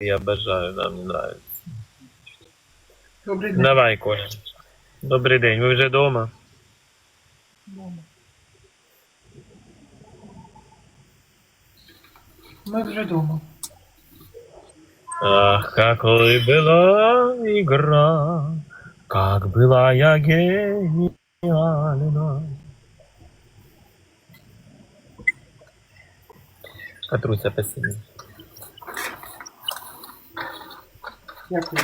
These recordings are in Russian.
я обожаю, да, мне нравится. Добрий день. Давай, Коля. Добрий день, ви вже вдома? Ми вже вдома. Ах, какой была игра, как была я гениальна. Катруся, спасибо. Дякую.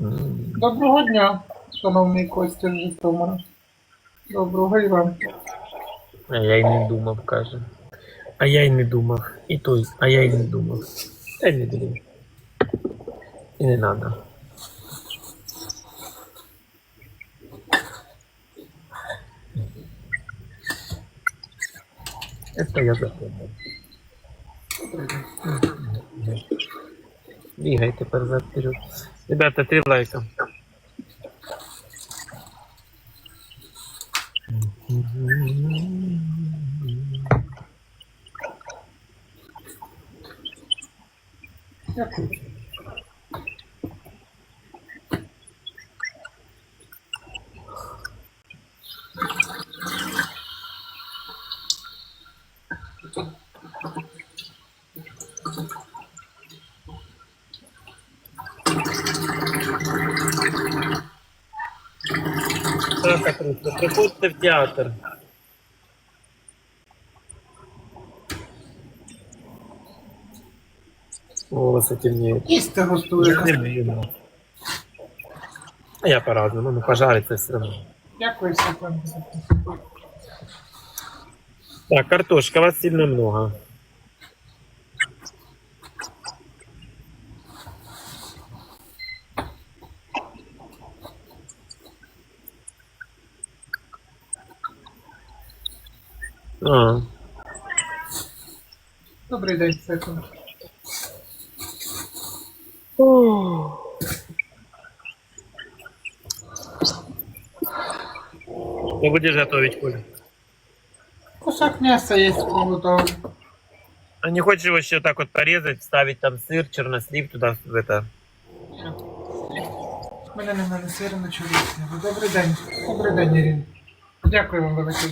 М, Доброго дня, шановний Костя Житомира. Доброго і вам. А я й не думав, каже. А я й не думав. І той, а я й не думав. Й не думав. І не надо. Это я запомнил. Бігай тепер за вперед. Ребята, три лайка. Так, Катруся, приходьте в театр. Волосы темнеют. Гостує. не. А я по-разному, ну пожариться все равно. Дякую, Світлана. Так, картошка, вас сильно много. А, Добрий день, Світлана. Что будешь готовить, Коля? Кусок м'яса є приготовлений. А не хочешь его еще так вот порезать, вставить там сыр, чернослив туда, в это? Мене нема не сирено чоловічного. Добрий день. Добрий день, Ірина. Дякую вам велике.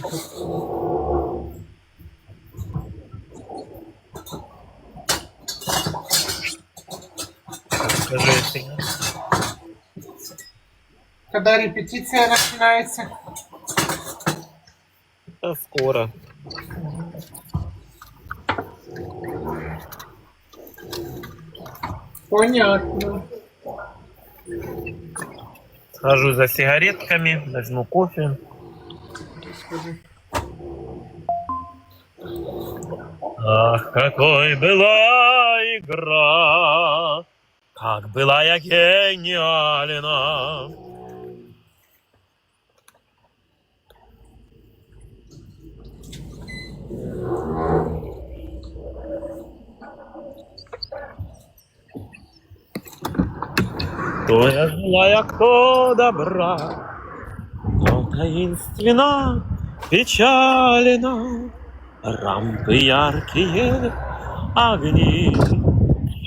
Если... Когда репетиція починається? Да, скоро. Понятно. Схожу за сигаретками, возьму кофе. Ах, какой была игра, как была я гениальна. То я злая, кто добра, но таинственно печалена. Рампы яркие, огни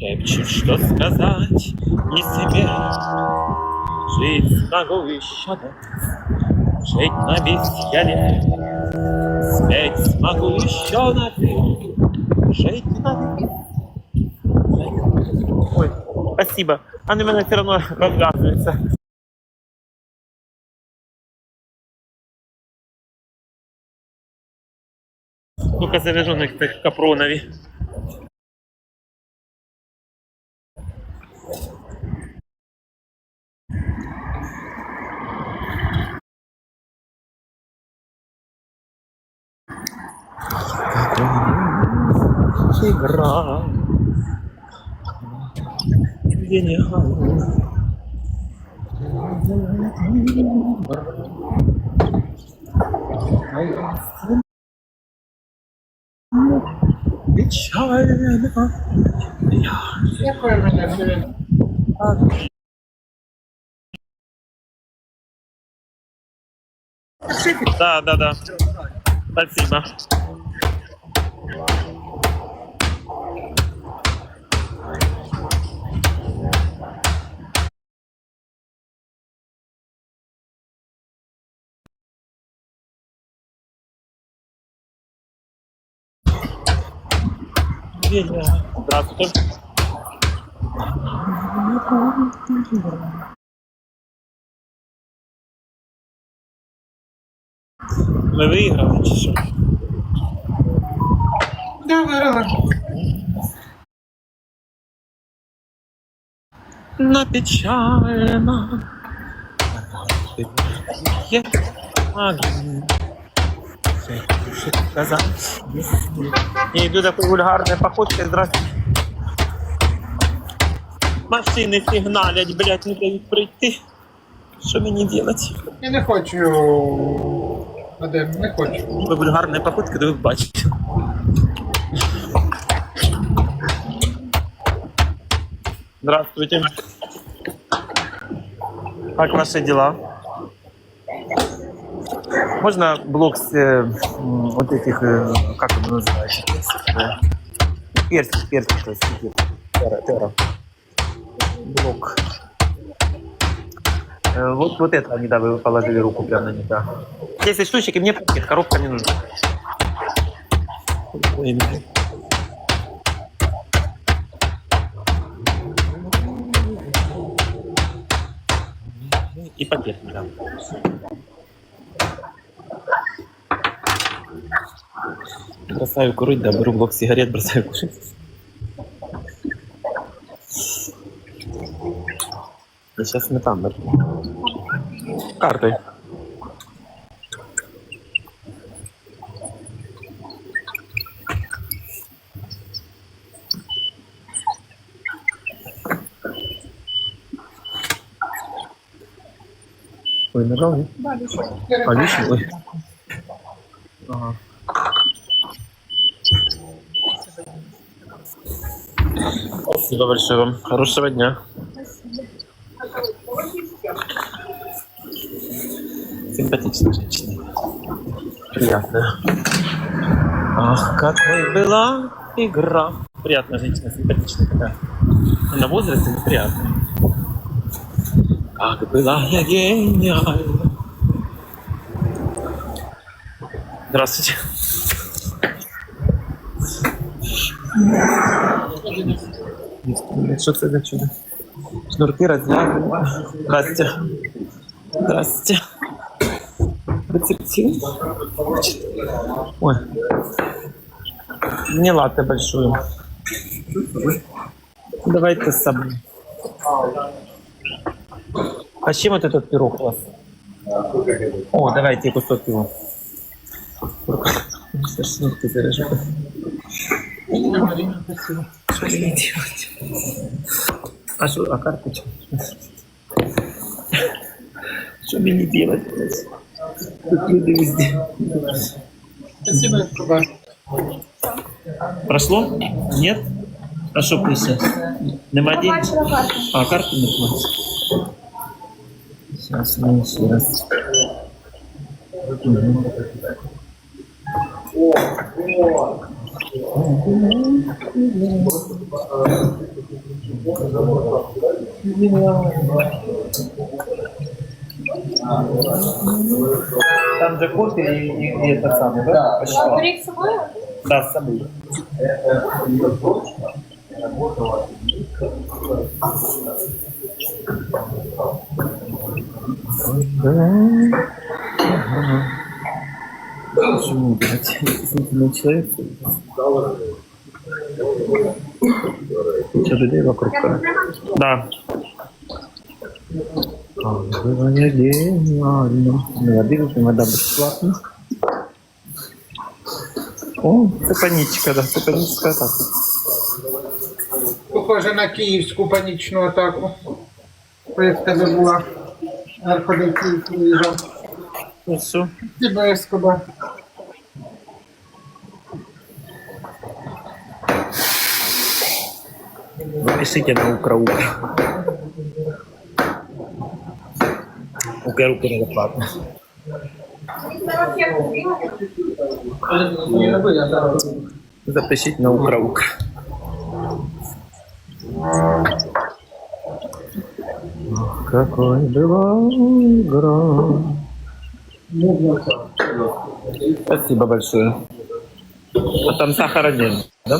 Шепчут, что сказать не себе. Жить смогу еще да, Жить на веселье. Спеть смогу еще на Жить на Ой, спасибо. Они меня все равно развязываются. Ну-ка завяжу на их Как игра. Печально. Да, да, да. Спасибо. Здравствуйте. Ми виграли чи що? Да, виграла. Напечалена. Є магазин. Що сказати? Я йду такой вульгарной походкой, здравствуйте. Машини сигналять, блядь, не дають пройти. Що мені делать? Я не хочу. Вадим, не хочу. Ви вульгарної походки, то ви бачите. Здравствуйте. Как ваши дела? Можно блок с э, вот этих, э, как он называется? Персик, персик, то есть, тера, тера. Блок. Э, Вот, вот это они, да, вы положили руку прямо на них, да. 10 штучек, и мне пакет, коробка не нужна. Ой. И пакет мне Бросаю курить, да, беру блок сигарет, бросаю кушать. Я сейчас сметану. Картой. Ой, нажал, нет? А, лишний? Ой. Ага. Спасибо большое вам. Хорошего дня. Симпатичная женщина. Приятная. Ах, какой была игра. Приятная женщина, симпатичная такая. На возрасте, приятная. Как была я гениальна. Здравствуйте. Что это за чудо? Шнурки развязаны. Здрасте. Здрасте. Рецептив. Ой. Мне латте большую. Давайте с собой. А чем вот этот пирог у вас? О, давайте кусок его. Шнурки мне делать? А что, а карточка? Что мне делать? Тут люди везде. Спасибо. Прошло? Нет? А що пише? Нема денег? А, карту не платить. Сейчас, ну, еще раз. Мгм. Там же кофе и, и, и это самое, да? Почти. Беріть з собою? Да, с собой. Почему, блядь, стеснительный человек? Куча людей вокруг. да? Да. А, было не гениально. Ну, я вижу, что вода бесплатно. О, це панічка, да, це панічка атака. Похоже на київську панічну атаку. Коли в тебе була наркодик Київ виїжджав. Ну що? Тебе Ескоба. Запишите на Украука. Украука не платно. Запишіть на Украук. Какой игра. Спасибо большое. А там сахара нет, да?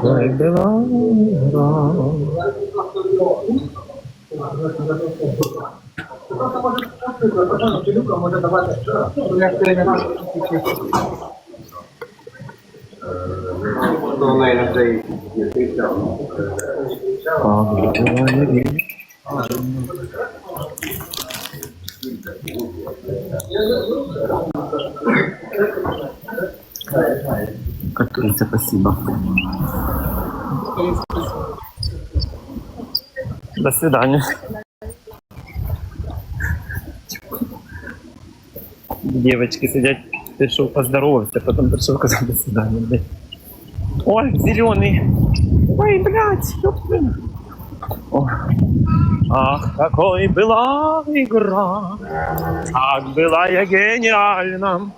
игра. Катрица, спасибо. До свидания. Девочки сидят, пришел поздороваться, потом пришел сказать до свидания. блядь. Ой, зеленый. Ой, блядь, ёпта. Ой. Ах, какой была игра, как была я гениальна.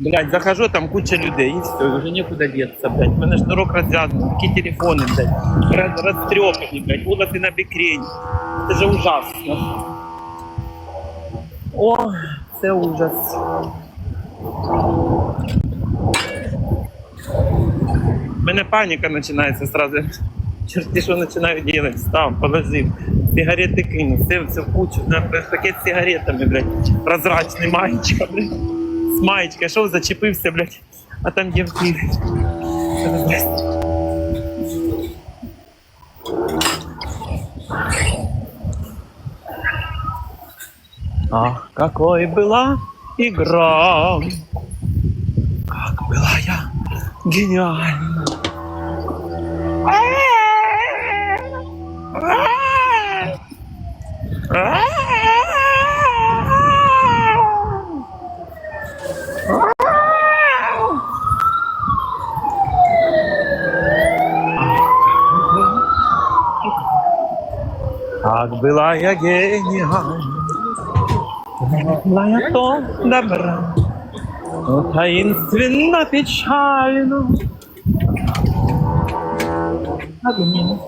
Блять, захожу, там куча людей, и все, уже некуда деться, блядь. У мене шнурок розв'язаний, такі телефони, блядь, роз, розтрьопані, блядь, волоси на бікрень. Це же ужасно. О, це ужас. У мене паніка починається сразу. Черти, що починаю делать? Став, положив, сигарети кинув, все, все в кучу, пакет з сигаретами, блядь, прозрачний маєчка, блядь. З маєчка, йшов, зачепився, блядь, а там дівки. Ах, какой была игра, как была я гениальна. Как была я гениальна, была я то добра, но таинственно печально. Огни.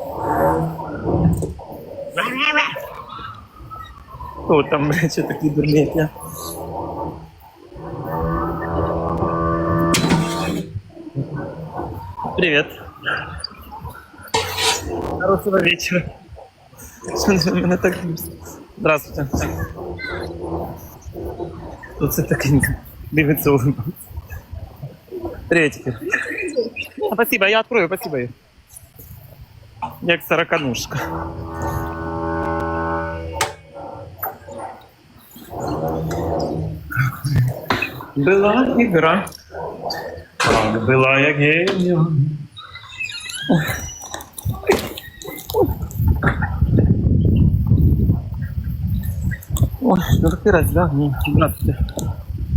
О, там, блядь, что такие дурнеки. Привет. Хорошего вечера. Мене так. Здравствуйте. Тут це таке дивиться улыбаться. Приветики. Спасибо, я открою, спасибо. Як сороконожка. Была игра. Была я гением. Ой, шнурки развязаны. Здравствуйте.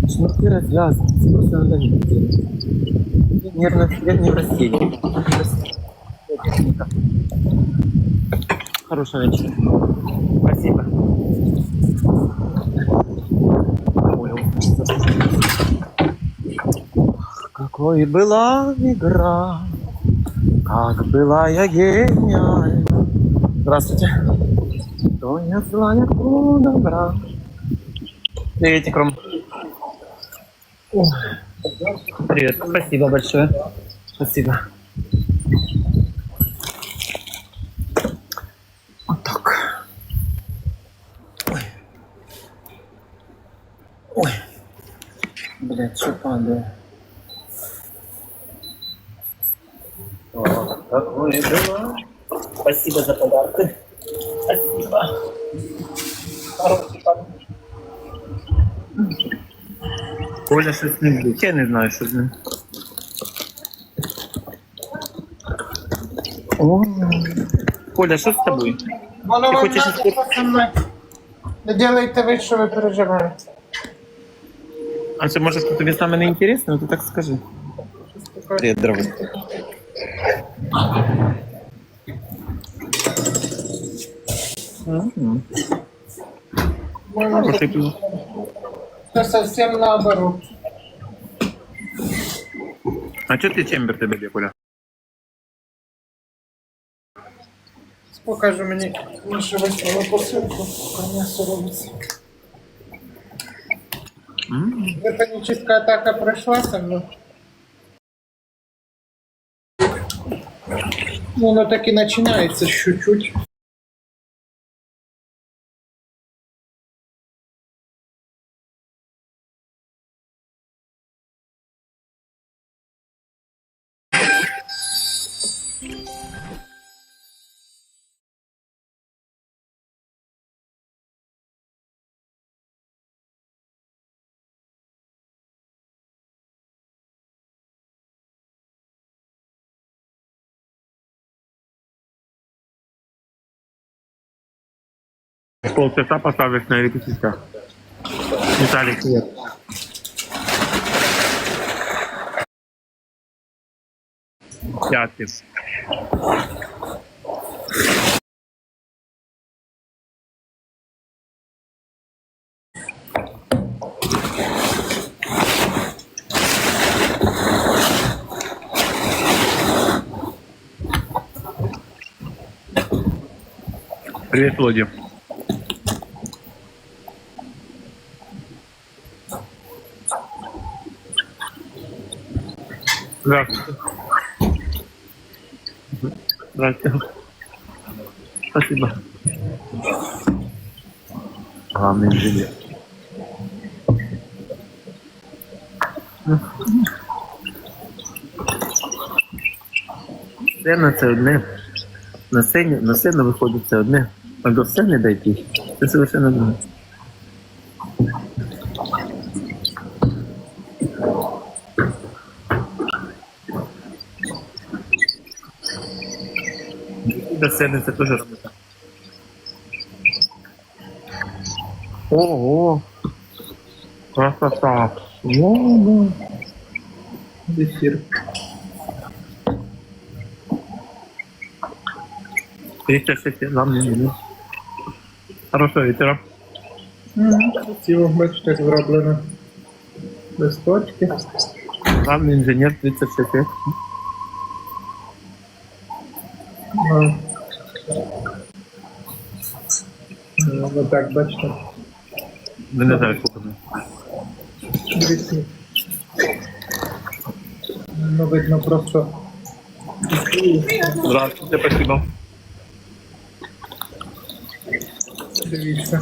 Шнурки развязаны. Просто надо. Нервно, я не в России. Хорошего вечера. Спасибо. Какой была игра, как была я гениальна. Здравствуйте. Кто я зла, я кто добра. Приветик, Ром. Ой. Привет, спасибо большое. Спасибо. Вот так. Ой. Ой. Блять, что падает? Спасибо за подарки. Коля щось не буде. Я не знаю, що з ним. О, Коля, що з тобою? Воно Ти вам хочеш надо, іще- пацани. Не делайте ви, що ви переживаєте. А це може тобі саме не інтересно, ну ти так скажи. Привет, дорогой. Мгм. Воно Пошли пиво. Це совсем наоборот. А что ты чембер тебе б'є, Коля? Покажу мені іншу веселу посилку. Конечно, робиться. М, Паническая атака пройшла со мною. Ну, Воно так і починається чуть-чуть. Полчаса поставишь на репетициях. Виталик, привет. Пятый. Привет, Владимир. Здравствуйте. Здравствуйте. Спасибо. Главный инженер. Сцена це одне. На сцені, на сцену виходить це одне. А до сцени дойти. Це совершенно друге. Сцени це теж робота. Ого! Красота! Ого! Зефір. Тридцать шесть нам не минут. Хорошего вечера. Красиво, бачите, зроблено. Листочки. Главный инженер 36 лет. А. Ну, вот так, бачите. Да не знаю, сколько мне. Дрібні. Ну, видно просто. Здравствуйте, спасибо. Дивіться.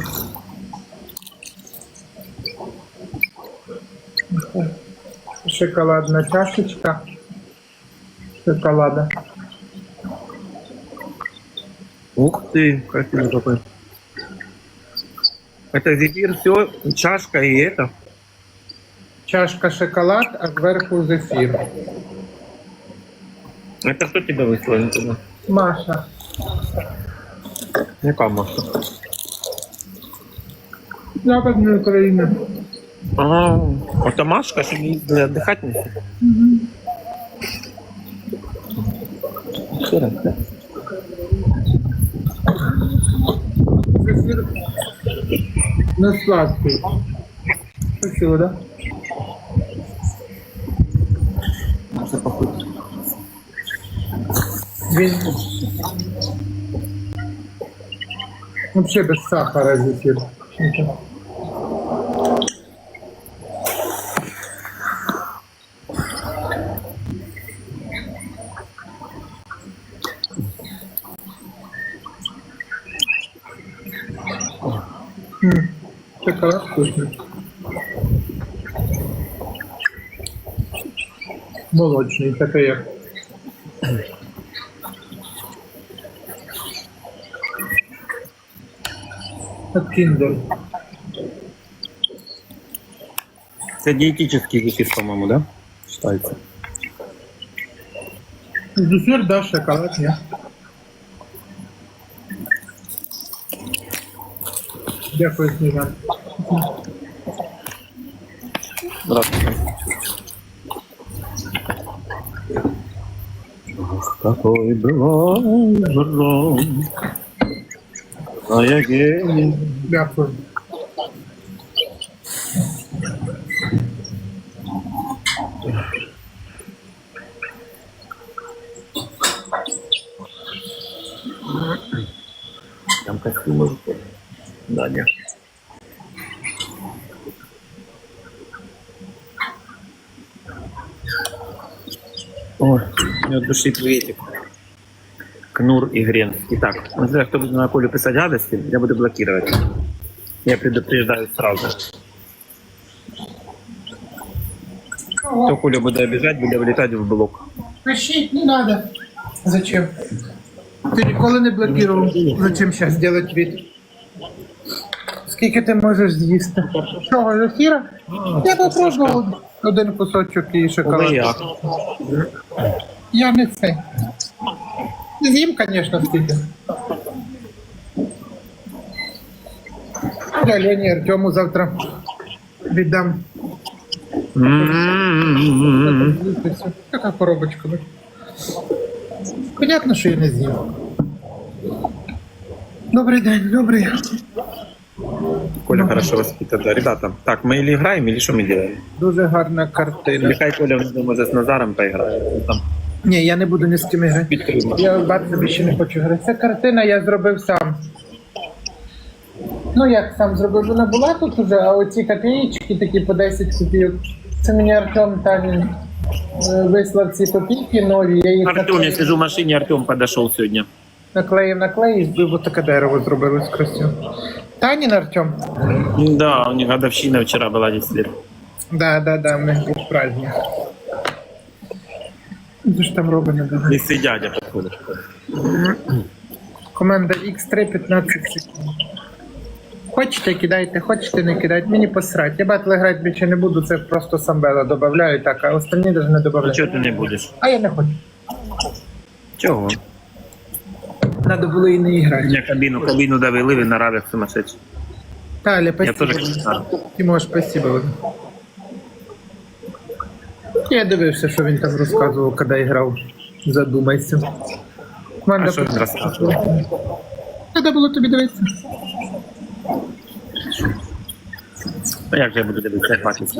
Шоколадна чашечка. Шоколада. ты, красивый какой. Это зефир, все, чашка и это. Чашка шоколад, а зверху зефір. Это кто тебя выслал? Антона? Маша. Яка маска? Западної України. А, это Машка, чтобы ездили отдыхать не Еще раз, да? Зефір не сладкий. Красиво, да? Можно попробовать. Він вообще без сахара зефір. М, Молочний, такий як. Как киндер. Це дієтичний зефір, по-моєму, да? Считається. Зефір, да, шоколад, ні. Дякую, Сніжан. Здравствуйте. Какой была жара, а я гений. Дякую. Там костюмы. Да, нет. Ой, мне от души приветик. Кнур и Грен. Итак, ну, зря, кто будет на Колю писать гадости, я буду блокировать. Я предупреждаю сразу. Кто Коля будет обижать, будет вылетать в блок. Пишіть, не надо. Зачем? Ти ніколи не блокував. Зачем зараз делать вид? Скільки ти можеш з'їсти? Чого, зефіра? Я попробував один кусочок і шоколад. Увеяк. Я не це. З'їм, звісно, скільки. Я Лені Артему завтра віддам. М-м-м. Така коробочка. ну. Понятно, що я не з'їм. Добрий день, добрий. Коля хорошо воспитан, да. Ребята, так, мы или играем, или что мы делаем? Дуже гарна картина. Или хай Коля внизу може з Назаром поиграє. Ну, Там Ні, я не буду ні з ким грати. Я бачу, більше не хочу грати. Ця картина я зробив сам. Ну як сам зробив, вона була тут уже, а оці копійки такі по 10 копійок. Це мені Артем Танін е, вислав ці копійки нові. Я їх Артем, я сижу в машине, Артем подошел сегодня. наклеїв, наклеїв і збив таке дерево зробили з красю. Танін Артем? Да, у них годовщина вчера была 10 лет. Да, да, да, у них був праздник. Що ж там робимо? Да. Если дядя подходит. Команда X3 15 секунд. Хочете кидайте, хочете не кидайте, мені посрать. Я батл грати більше не буду, це просто самбела додаю так, а остальні навіть не додаю. чого ти не будеш? А я не хочу. Чого? Надо було і не грати. Мне кабину, кабину довели, він нарадив сумасшедший. Таля, Я спасибо. тоже хочу. Тимош, спасибо. Я дивився, що він там розказував, коли грав. Задумайся. Команда А що він розказував? Треба було тобі дивитися. Ну як же я буду дивитися, як бачити?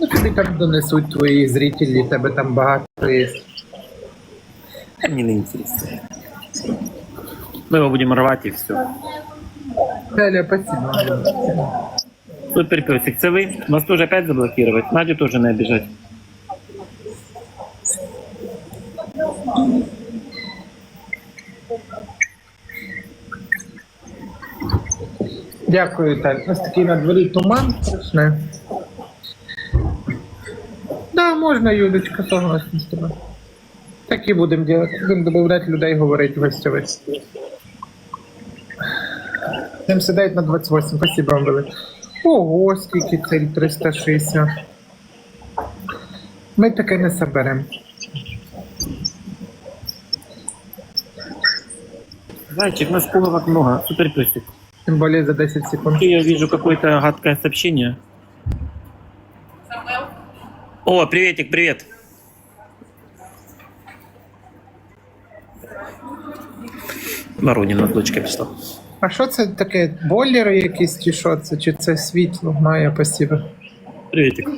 Ну, тобі там донесуть твої зрителі, тебе там багато є. Та Мені не інтересно. Ми його будемо рвати і все. Таля, спасибо. Супер песик, це ви? Вас тоже опять заблокировать? Надю тоже не обижать. Дякую, так. У нас такий на дворі туман страшне. Да, можна, Юлечка, согласна з тобою. Так і будемо робити. Будемо додавати людей говорити гостьових. Тим сідають на 28, спасибо вам велике. Ого, скільки цель 360. Ми таке не соберемо. Зайчик, нас пуговок много. Супер песик. Тим більше за 10 секунд. Я вижу какое-то гадкое сообщение. О, приветик, привет. Воронина дочка пришла. А що це таке? Бойлери якісь чи що це? Чи це світло? Має спасибо. Приветик.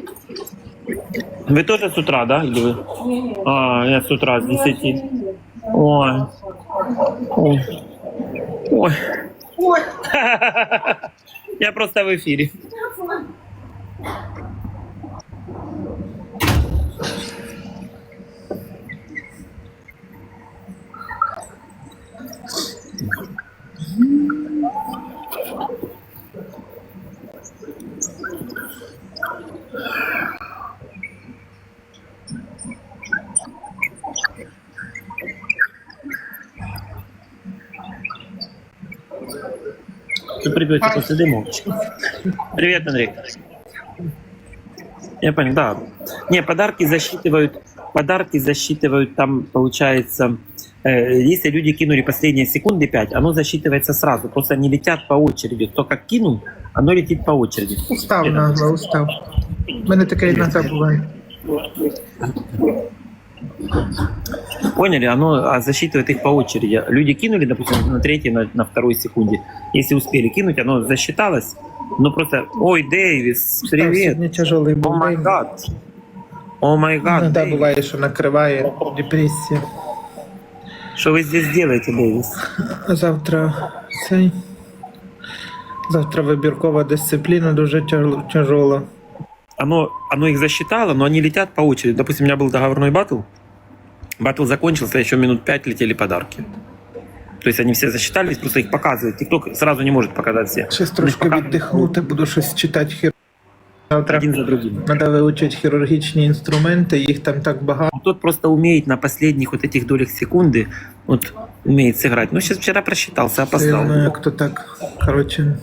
Вы тоже с утра, да? Или вы? А, я с утра, с 10. Ой. Ой. Ой. Я просто в эфире. Ты придете после дымовочки. Привет, Андрей. Я понял, да. Не, подарки засчитывают, подарки засчитывают там, получается, э, если люди кинули последние секунды 5, оно засчитывается сразу. Просто они летят по очереди. Кто как кинул, оно летит по очереди. Устав нагло, устав. У мене таке іноді буває. Поняли? Оно а, засчитывает их по очереди. Люди кинули, допустим, на третьей, на, на второй секунде. Если успели кинуть, оно засчиталось. Ну просто, ой, Дэвис, привет. Сьогодні тяжелий О був май день. гад. О май гад. Іноді Дэвис. буває, що накриває депресія. Что вы здесь делаете, Дэвис? А завтра цей. Завтра вибіркова дисципліна дуже тяж- тяжола. Оно, оно их засчитало, но они летят по очереди. Допустим, у меня был договорной батл. Батл закончился, еще минут пять летели подарки. То есть они все засчитались, просто их показывают. Тикток сразу не может показать все. Щас Они трошки показывают віддихнути, буду щось читати хір. Завтра Один за другим. треба вивчити хірургічні інструменти, їх там так багато. Вот Тот просто умеет на последних вот этих долях секунды, вот умеет сыграть. Ну, сейчас вчера просчитался, опоздал. Сильно, як то так. Коротше.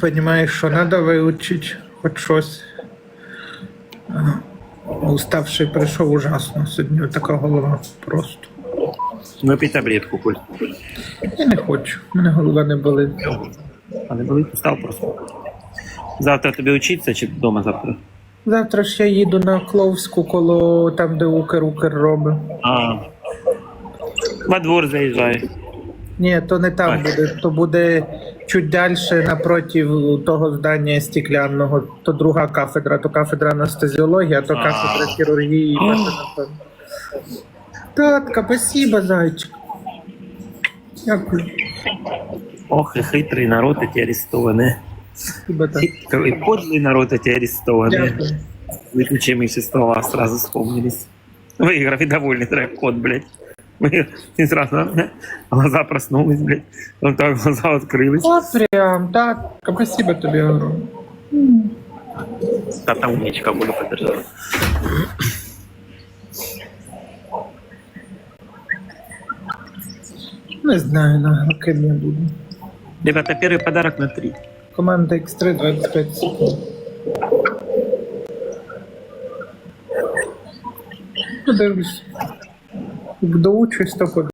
Понимаєш, що треба вивчити хоч щось. Уставший прийшов ужасно. Сьогодні така голова просто. Выпей таблетку, Коль. Я не хочу, в мене голова не болить. А не болит? Устал просто. Завтра тебе учиться, чи дома завтра? Завтра ж я їду на Кловську коло там, де Укр-Укр робить. А. Во двор заезжай. Ні, то не там буде, то буде чуть далі напроти того здання стеклянного. То друга кафедра, то кафедра анестезіології, а то А. кафедра хірургії. і патології. Татка, спасибо, зайчик. Дякую. Ох, и хитрый народ эти арестованные. Спасибо, так. Хитрый, подлый народ эти арестованные. Дякую. Выключимые слова сразу вспомнились. Выиграв и довольный трек-код, блядь. Мы- И сразу а, глаза проснулись, блядь. Вот так глаза открылись. От прям, татка, спасибо тобі огромне. А там умничка буду подержать. Не знаю, на ким я буду. Ребята, первый подарок на три. Команда X3 25 секунд. Подивлюсь. Як доучусь, то подивлюсь.